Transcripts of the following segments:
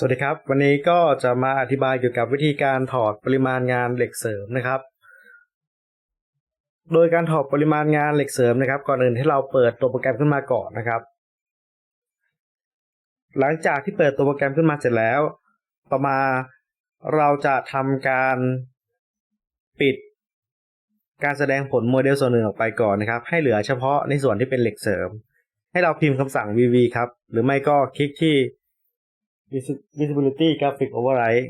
สวัสดีครับ วันนี้ก็จะมาอธิบายเกี่ยวกับวิธีการถอดปริมาณงานเหล็กเสริมนะครับ โดยการถอดปริมาณงานเหล็กเสริมนะครับ ก่อนอื่นให้เราเปิดตัวโปรแกรมขึ้นมาก่อนนะครับ หลังจากที่เปิดตัวโปรแกรมขึ้นมาเสร็จแล้ว ต่อมาเราจะทำการปิด การแสดงผลโมเดลส่วนหนึ่งออกไปก่อนนะครับ ให้เหลือเฉพาะในส่วนที่เป็นเหล็กเสริม ให้เราพิมพ์คำสั่ง vv ครับ หรือไม่ก็คลิกที่ visibility graphic override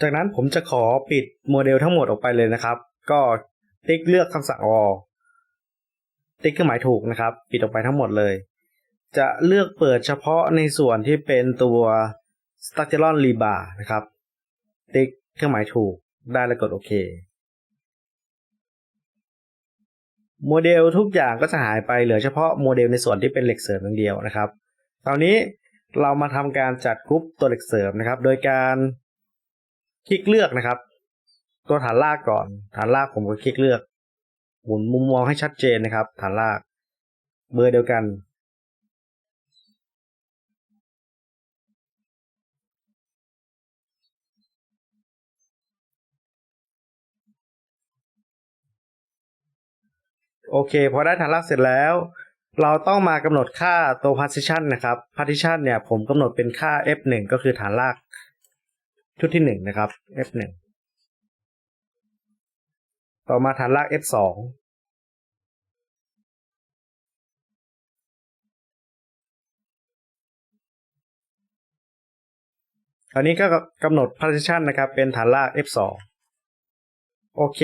จากนั้นผมจะขอปิดโมเดลทั้งหมดออกไปเลยนะครับ ก็ติ๊กเลือกคำสั่ง all ติ๊กเครื่องหมายถูกนะครับ ปิดออกไปทั้งหมดเลย จะเลือกเปิดเฉพาะในส่วนที่เป็นตัว structural rebar นะครับ ติ๊กเครื่องหมายถูกได้แล้วกดโอเค โมเดลทุกอย่างก็จะหายไปเหลือเฉพาะโมเดลในส่วนที่เป็นเหล็กเสริมอย่างเดียวนะครับคราวนี้เรามาทำการจัดกรุ๊ปตัวเหล็กเสริมนะครับ โดยการคลิกเลือกนะครับ ตัวฐานลากก่อน ฐานลากผมก็คลิกเลือก หมุนมุมมองให้ชัดเจนนะครับ ฐานลาก เบอร์เดียวกัน โอเคพอได้ฐานรากเสร็จแล้ว เราต้องมากำหนดค่าตัว partition นะครับ partition เนี่ยผมกำหนดเป็นค่า f1 ก็คือฐานรากชุดที่หนึ่งนะครับ f1 ต่อมาฐานราก f2 คราวนี้ก็กำหนด partition นะครับ เป็นฐานราก f2 โอเค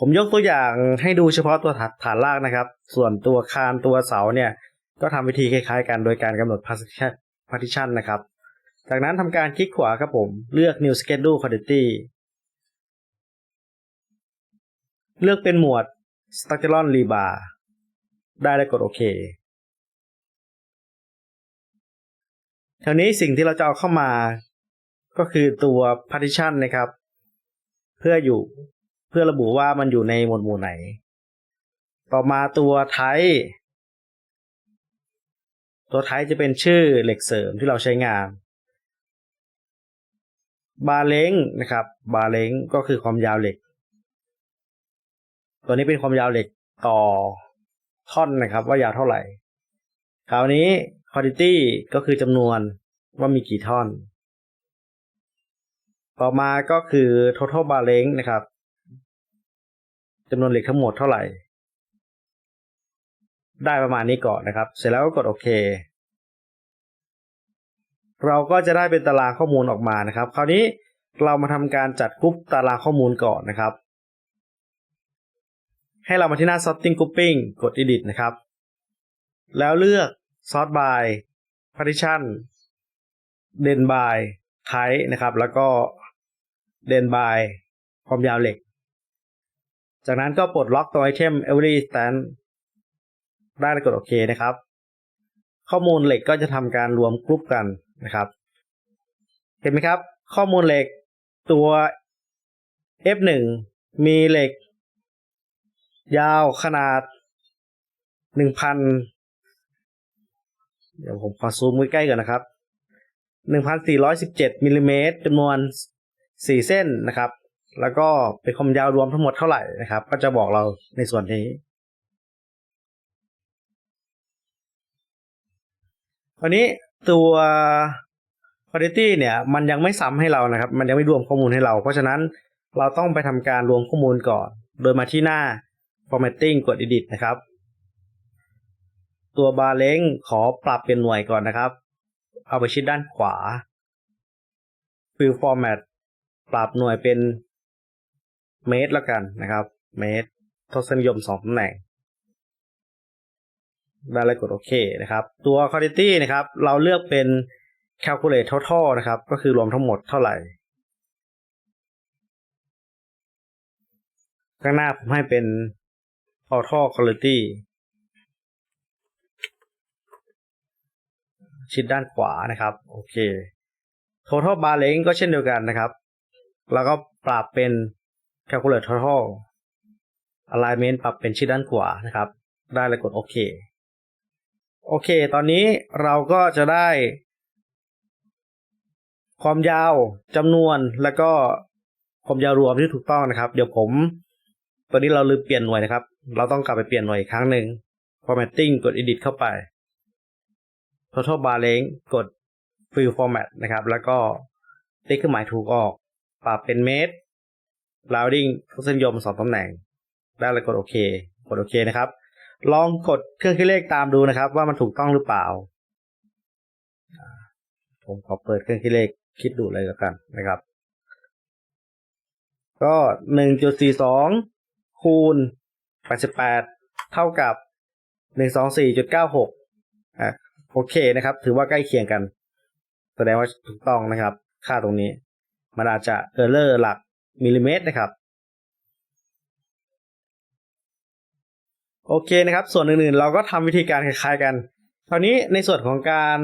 ผมยกตัวอย่างให้ดูเฉพาะตัวฐานรากนะครับ ส่วนตัวคานตัวเสาเนี่ย ก็ทำวิธีคล้ายๆกันโดยการกำหนด partition partition นะครับ จากนั้นทำการคลิกขวาครับผมเลือก new schedule quantity เลือกเป็นหมวด structural rebar ได้แล้วกดโอเคทีนี้สิ่งที่เราจะเอาเข้ามาก็คือตัว partition นะครับ เพื่ออยู่ เพื่อระบุว่ามันอยู่ในหมวดหมู่ไหน ต่อมาตัวไทป์ตัวไทป์จะเป็นชื่อเหล็กเสริมที่เราใช้งาน บาเล้งนะครับ บาเล้งก็คือความยาวเหล็ก ตัวนี้เป็นความยาวเหล็กต่อท่อนนะครับ ว่ายาวเท่าไหร่ คราวนี้ quantity ก็คือจำนวนว่ามีกี่ท่อน ต่อมาก็คือ total bar length นะครับ จำนวนเหล็กทั้งหมดเท่าไหร่ ได้ประมาณนี้ก่อนนะครับ เสร็จแล้วก็กดโอเค เราก็จะได้เป็นตารางข้อมูลออกมานะครับ คราวนี้เรามาทำการจัดกรุ๊ปตารางข้อมูลก่อนนะครับ ให้เรามาที่หน้า sorting grouping กด edit นะครับ แล้วเลือก sort by partition den by type นะครับ แล้วก็ den by ความยาวเหล็ก จากนั้นก็ปลดล็อกตัวไอเทม every stand ได้แล้วกดโอเคนะครับ ข้อมูลเหล็กก็จะทำการรวมกรุ๊ปกันนะครับ เห็นไหมครับ ข้อมูลเหล็กตัว F1 มีเหล็ก ยาวขนาด 1,000 เดี๋ยวผมขอซูมใกล้ๆก่อนนะครับ 1,417มิลลิเมตรจำนวน 4 เส้นนะครับ แล้วก็เป็นความยาวรวมทั้งหมดเท่าไหร่นะครับ ก็จะบอกเราในส่วนนี้ คราวนี้ตัว quality เนี่ย มันยังไม่ซ้ำให้เรานะครับ มันยังไม่รวมข้อมูลให้เรา เพราะฉะนั้นเราต้องไปทำการรวมข้อมูลก่อน โดยมาที่หน้า formatting กด edit นะครับ ตัวบาเล้งขอปรับเป็นหน่วยก่อนนะครับ เอาไปชิดด้านขวา fill format ปรับหน่วยเป็น เมตรแล้วกันนะครับ เมตรทศนิยมสองตำแหน่งได้แล้วกดโอเคนะครับ ตัว quantity นะครับ เราเลือกเป็น calculate total นะครับ ก็คือรวมทั้งหมดเท่าไหร่ ข้างหน้าผมให้เป็น total quality ชิดด้านขวานะครับ โอเค total bar length ก็เช่นเดียวกันนะครับ แล้วก็ปรับเป็น calculate total alignment ปรับเป็นชิดด้านขวานะครับ ได้แล้วกดโอเค โอเค ตอนนี้เราก็จะได้ ความยาวจำนวนแล้วก็ความยาวรวมที่ถูกต้องนะครับ เดี๋ยวผมตัวนี้เราลืมเปลี่ยนหน่วยนะครับ เราต้องกลับไปเปลี่ยนหน่วยอีกครั้งหนึ่ง formatting กด edit เข้าไป total bar length กด fill format นะครับ แล้วก็ติ๊กเครื่องหมายถูกออก ปรับเป็นเมตร rounding ทศนิยมสองตำแหน่งได้แล้วกดโอเค กดโอเคนะครับ ลองกดเครื่องคิดเลขตามดูนะครับ ว่ามันถูกต้องหรือเปล่าอ่า ผมขอเปิดเครื่องคิดเลขคิดดูเลยแล้วกันนะครับ ก็หนึ่งจุดสี่สองคูณแปดสิบแปดเท่ากับหนึ่งสองสี่จุดเก้าหกอะโอเคนะครับ ถือว่าใกล้เคียงกัน แสดงว่าถูกต้องนะครับ ค่าตรงนี้ มันอาจจะเออร์เลอร์หลัก มิลลิเมตรนะครับ โอเคนะครับ ส่วนอื่นๆ เราก็ทำวิธีการคล้ายๆกัน คราวนี้ในส่วนของการ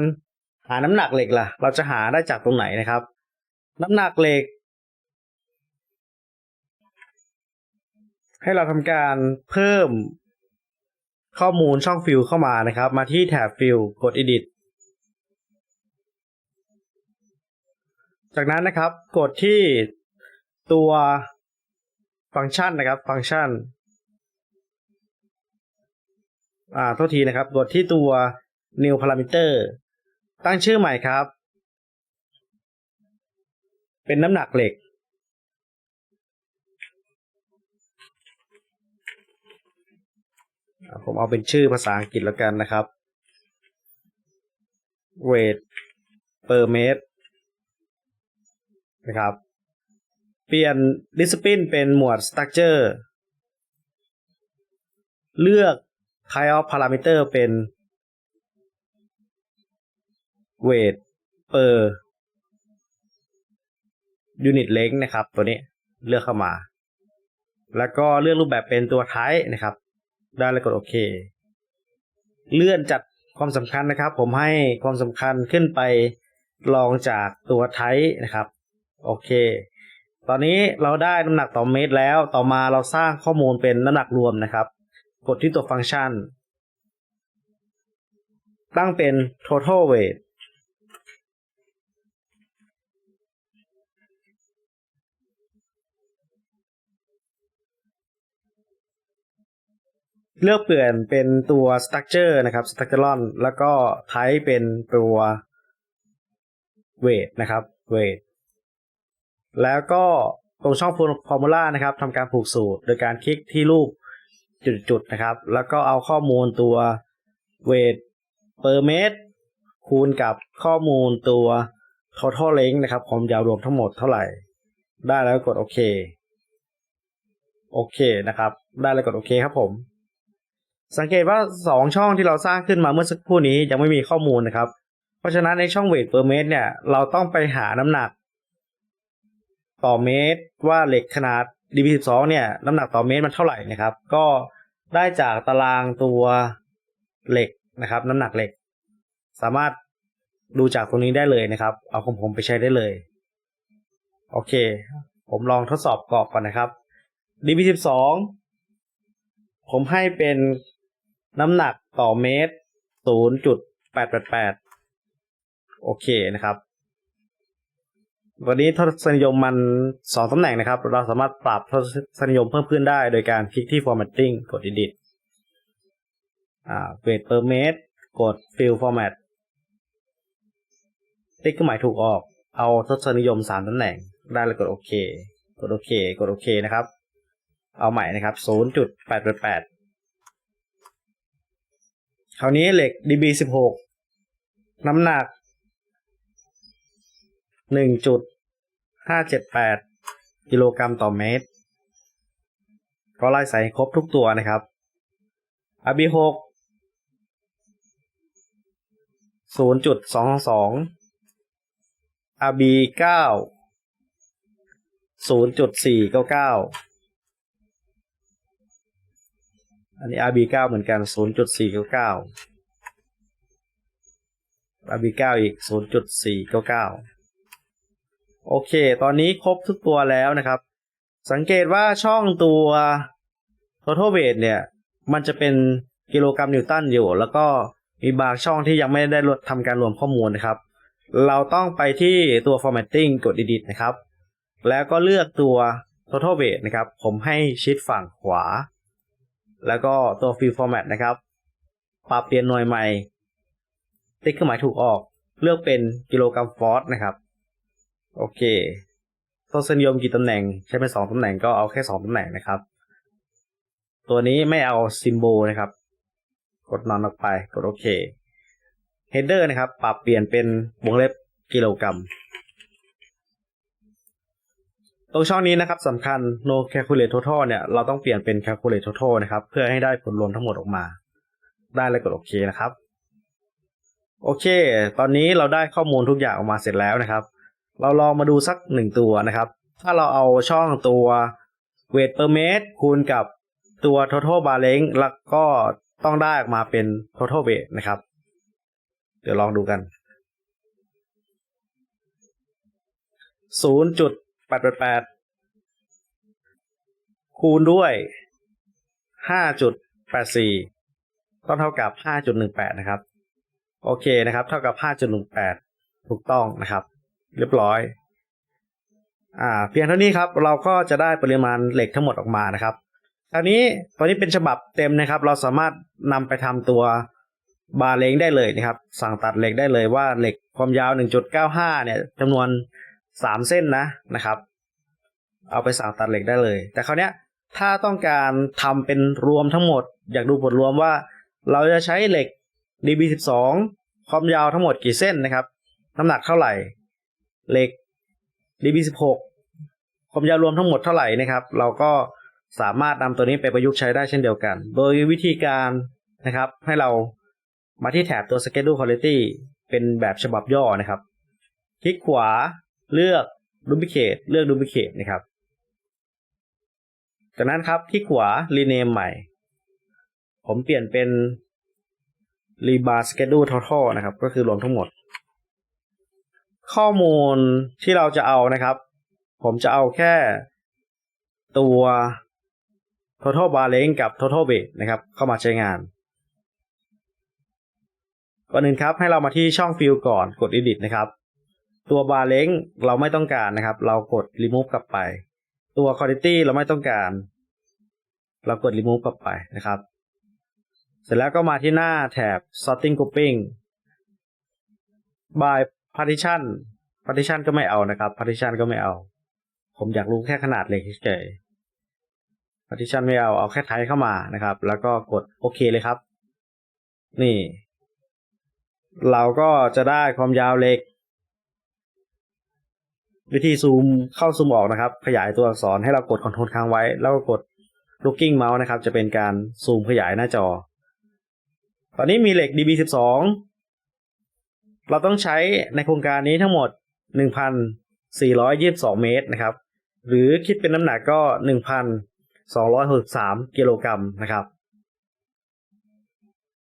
หาน้ำหนักเหล็กล่ะ เราจะหาได้จากตรงไหนนะครับ น้ำหนักเหล็ก ให้เราทำการเพิ่มข้อมูลช่องฟิลเข้ามานะครับ มาที่แถบฟิลกด edit จากนั้นนะครับ กดที่ ตัวฟังก์ชันนะครับ ฟังก์ชัน อ่าโทษทีนะครับกดที่ตัว new parameter ตั้งชื่อใหม่ครับ เป็นน้ำหนักเหล็ก ผมเอาเป็นชื่อภาษาอังกฤษแล้วกันนะครับ weight per meter นะครับ เปลี่ยน discipline เป็นหมวด structure เลือก type of parameter เป็น weight per unit length นะครับตัวนี้เลือกเข้ามา แล้วก็เลือกรูปแบบเป็นตัว type นะครับ ได้แล้วกดโอเค เลื่อนจัดความสำคัญนะครับ ผมให้ความสำคัญขึ้นไปลองจากตัว type นะครับ โอเค ตอนนี้เราได้น้ำหนักต่อเมตรแล้ว ต่อมาเราสร้างข้อมูลเป็นน้ำหนักรวมนะครับ กดที่ตัวฟังก์ชัน ตั้งเป็น total weight เลือกเปลี่ยนเป็นตัว structure นะครับ structuron แล้วก็ type เป็นตัว weight นะครับ weight แล้วก็ตรงช่อง formula นะครับทำการผูกสูตร โดยการคลิกที่รูปจุดๆนะครับ แล้วก็เอาข้อมูลตัว weight per meter คูณกับข้อมูลตัว total length นะครับความยาวรวมทั้งหมดเท่าไหร่ ได้แล้วกดโอเค โอเคนะครับ ได้แล้วกดโอเคครับผม สังเกตว่าสองช่องที่เราสร้างขึ้นมาเมื่อสักครู่นี้ยังไม่มีข้อมูลนะครับ เพราะฉะนั้นในช่อง weight per meter เนี่ย เราต้องไปหาน้ำหนัก ต่อเมตรว่าเหล็กขนาด db12 เนี่ยน้ำหนักต่อเมตรมันเท่าไหร่นะครับ ก็ได้จากตารางตัวเหล็กนะครับ น้ำหนักเหล็ก สามารถดูจากตรงนี้ได้เลยนะครับ เอาของผมไปใช้ได้เลย โอเค ผมลองทดสอบกรอบก่อนนะครับ db12 ผมให้เป็นน้ำหนักต่อเมตร 0.888 โอเคนะครับ วันนี้ทศนิยมมันสองตำแหน่งนะครับ เราสามารถปรับทศนิยมเพิ่มขึ้นได้ โดยการคลิกที่ formatting กด edit อ่า weight per meter กด fill format ติ๊กเครื่องหมายถูกออก เอาทศนิยมสามตำแหน่ง ได้แล้วกดโอเค กดโอเค กดโอเคนะครับ เอาใหม่นะครับ 0.888 คราวนี้เหล็ก db16 น้ำหนัก หนึ่งจุดห้าเจ็ดแปดกิโลกรรัมต่อเมตร ก็ไล่ใส่ครบทุกตัวนะครับอาบีหกศูนย์จุดสองสองอาบีเก้าศูนย์จุดสี่เก้าเก้าอันนี้อาบีเก้าเหมือนกันศูนย์จุดสี่เก้าเก้าอาบีเก้าอีกศูนย์จุดสี่เก้าเก้า โอเค ตอนนี้ครบทุกตัวแล้วนะครับ สังเกตว่าช่องตัว total weight เนี่ย มันจะเป็นกิโลกรัมนิวตันอยู่ แล้วก็มีบางช่องที่ยังไม่ได้ทำการรวมข้อมูลนะครับ เราต้องไปที่ตัว formatting กด edit นะครับ แล้วก็เลือกตัว total weight นะครับ ผมให้ชิดฝั่งขวา แล้วก็ตัว field format นะครับ ปรับเปลี่ยนหน่วยใหม่ ติ๊กเครื่องหมายถูกออก เลือกเป็นกิโลกรัมฟอสนะครับ โอเคทศนิยมกี่ตำแหน่ง ใช้เป็นสองตำแหน่งก็เอาแค่สองตำแหน่งนะครับ ตัวนี้ไม่เอาซิมโบลนะครับ กดนอนออกไป กดโอเค header นะครับ ปรับเปลี่ยนเป็นวงเล็บกิโลกรัม ตรงช่องนี้นะครับสำคัญ no calculate total เนี่ย เราต้องเปลี่ยนเป็น calculate total นะครับ เพื่อให้ได้ผลรวมทั้งหมดออกมา ได้เลยกดโอเคนะครับ โอเค ตอนนี้เราได้ข้อมูลทุกอย่างออกมาเสร็จแล้วนะครับ เราลองมาดูสักหนึ่งตัวนะครับ ถ้าเราเอาช่องตัว weight per meter คูณกับตัว total bar length แล้วก็ต้องได้ออกมาเป็น total weight นะครับ เดี๋ยวลองดูกัน 0.888 คูณด้วย 5.84 ต้องเท่ากับ 5.18 นะครับ โอเคนะครับ เท่ากับ 5.18 ถูกต้องนะครับ เรียบร้อย อ่า เพียงเท่านี้ครับ เราก็จะได้ปริมาณเหล็กทั้งหมดออกมานะครับคราวนี้ตอนนี้เป็นฉบับเต็มนะครับ เราสามารถนำไปทำตัวบาร์เล้งได้เลยนะครับ สั่งตัดเหล็กได้เลยว่าเหล็กความยาว 1.95 เนี่ยจำนวน 3 เส้นนะนะครับ เอาไปสั่งตัดเหล็กได้เลย แต่คราวนี้ถ้าต้องการทำเป็นรวมทั้งหมด อยากดูผลรวมว่า เราจะใช้เหล็ก DB12 ความยาวทั้งหมดกี่เส้นนะครับ น้ำหนักเท่าไหร่ เหล็ก DB16 ความยาวรวมทั้งหมดเท่าไหร่นะครับ เราก็สามารถนำตัวนี้ไปประยุกต์ใช้ได้เช่นเดียวกัน โดยวิธีการนะครับ ให้เรามาที่แถบตัว Schedule Quality เป็นแบบฉบับย่อนะครับ คลิกขวาเลือก Duplicate เลือก Duplicate นะครับ จากนั้นครับคลิกขวา Rename ใหม่ ผมเปลี่ยนเป็น Rebar Schedule Total นะครับ ก็คือรวมทั้งหมด ข้อมูลที่เราจะเอานะครับ ผมจะเอาแค่ตัว total bar length กับ total weight นะครับ เข้ามาใช้งาน ก่อนอื่นครับให้เรามาที่ช่อง fill ก่อนกด edit นะครับ ตัว bar length เราไม่ต้องการนะครับ เรากด remove กลับไป ตัว quantity เราไม่ต้องการ เรากด remove กลับไปนะครับ เสร็จแล้วก็มาที่หน้าแถบ sorting grouping by partition partition ก็ไม่เอานะครับ partition ก็ไม่เอา ผมอยากรู้แค่ขนาดเหล็กเฉย partition ไม่เอา เอาแค่ไทยเข้ามานะครับ แล้วก็กดโอเคเลยครับ นี่ เราก็จะได้ความยาวเหล็ก วิธีซูมเข้าซูมออกนะครับ ขยายตัวอักษรให้เรากดคอนโทรลค้างไว้ แล้วก็กด looking mouse นะครับ จะเป็นการซูมขยายหน้าจอ ตอนนี้มีเหล็ก DB12 เราต้องใช้ในโครงการนี้ทั้งหมด 1,422 เมตรนะครับ หรือคิดเป็นน้ำหนักก็ 1,263 กิโลกรัมนะครับ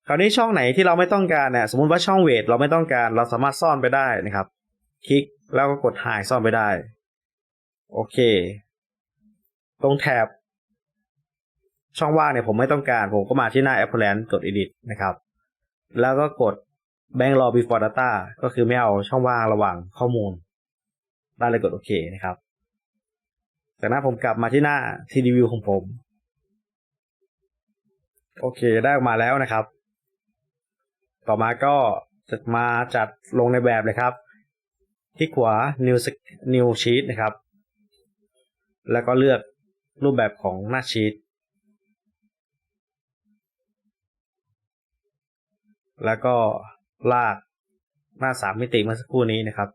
คราวนี้ช่องไหนที่เราไม่ต้องการเนี่ยสมมติว่าช่องเวทเราไม่ต้องการเราสามารถซ่อนไปได้นะครับ คลิกแล้วก็กดหายซ่อนไปได้ โอเค ตรงแถบ ช่องว่างเนี่ยผมไม่ต้องการ ผมก็มาที่หน้า Applet กด Edit นะครับ แล้วก็กด Bank Law Before Data ก็คือไม่เอาช่องว่างระหว่างข้อมูล ได้เลยกดโอเคนะครับ จากนั้นผมกลับมาที่หน้า TD View ของผม โอเคได้ออกมาแล้วนะครับ ต่อมาก็จะมาจัดลงในแบบเลยครับ ที่ขวา New New Sheet นะครับ แล้วก็เลือกรูปแบบของหน้าชีตแล้วก็ ลากหน้าสามมิติเมื่อสักครู่นี้นะครับ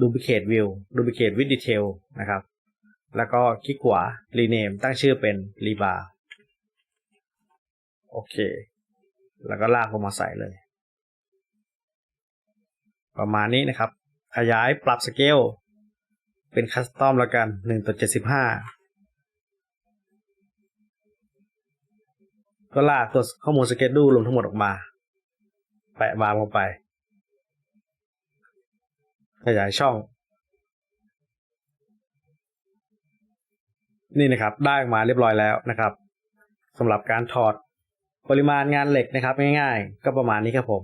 Duplicate View Duplicate with Detail นะครับ แล้วก็คลิกขวา Rename ตั้งชื่อเป็น Rebar โอเค แล้วก็ลากลงมาใส่เลย ประมาณนี้นะครับ ขยายปรับสเกลเป็นคัสตอมแล้วกัน1ต่อ75 ก็ลากตัวข้อมูลสเกจดูรวมทั้งหมดออกมา แปะวางลงไป ขยายช่อง นี่นะครับ ได้ออกมาเรียบร้อยแล้วนะครับสำหรับการถอดปริมาณงานเหล็กนะครับ ง่ายๆ ก็ประมาณนี้ครับผม